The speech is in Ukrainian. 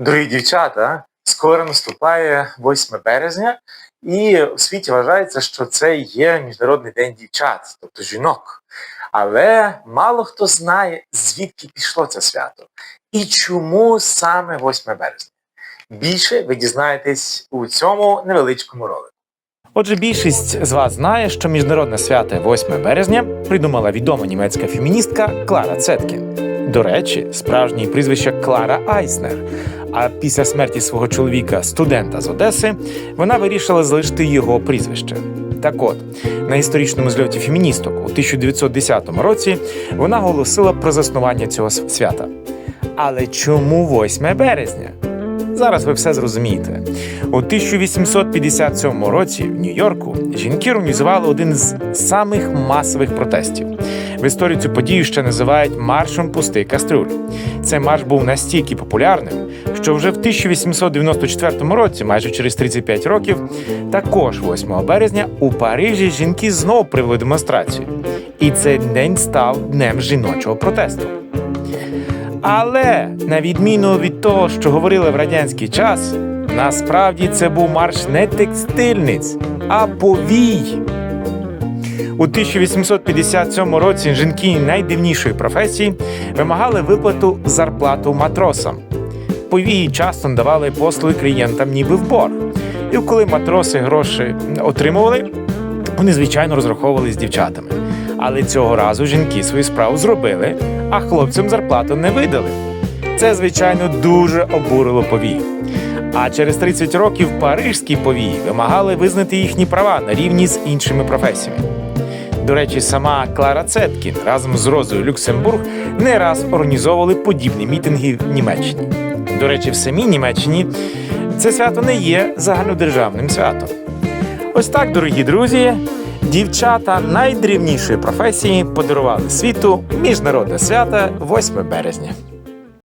Дорогі дівчата, скоро наступає 8 березня, і в світі вважається, що це є Міжнародний день дівчат, тобто жінок. Але мало хто знає, звідки пішло це свято і чому саме 8 березня. Більше ви дізнаєтесь у цьому невеличкому ролику. Отже, більшість з вас знає, що міжнародне свято 8 березня придумала відома німецька феміністка Клара Цеткін. До речі, справжнє прізвище Клара Айснер. А після смерті свого чоловіка, студента з Одеси, вона вирішила залишити його прізвище. Так от, на історичному зльоті феміністок у 1910 році вона оголосила про заснування цього свята. Але чому 8 березня? Зараз ви все зрозумієте. У 1857 році в Нью-Йорку жінки організували один з самих масових протестів. В історії цю подію ще називають маршем пустий кастрюль. Цей марш був настільки популярним, що вже в 1894 році, майже через 35 років, також 8 березня у Парижі жінки знову привели демонстрацію. І цей день став днем жіночого протесту. Але на відміну від того, що говорили в радянський час, насправді це був марш не текстильниць, а повій. У 1857 році жінки найдивнішої професії вимагали виплату зарплату матросам. Повії часто давали послуги клієнтам ніби в борг. І коли матроси гроші отримували, вони звичайно розраховували з дівчатами. Але цього разу жінки свою справу зробили, а хлопцям зарплату не видали. Це, звичайно, дуже обурило повій. А через 30 років парижські повії вимагали визнати їхні права на рівні з іншими професіями. До речі, сама Клара Цеткін разом з Розою Люксембург не раз організовували подібні мітинги в Німеччині. До речі, в самій Німеччині це свято не є загальнодержавним святом. Ось так, дорогі друзі, дівчата найдрівнішої професії подарували світу міжнародне свято 8 березня.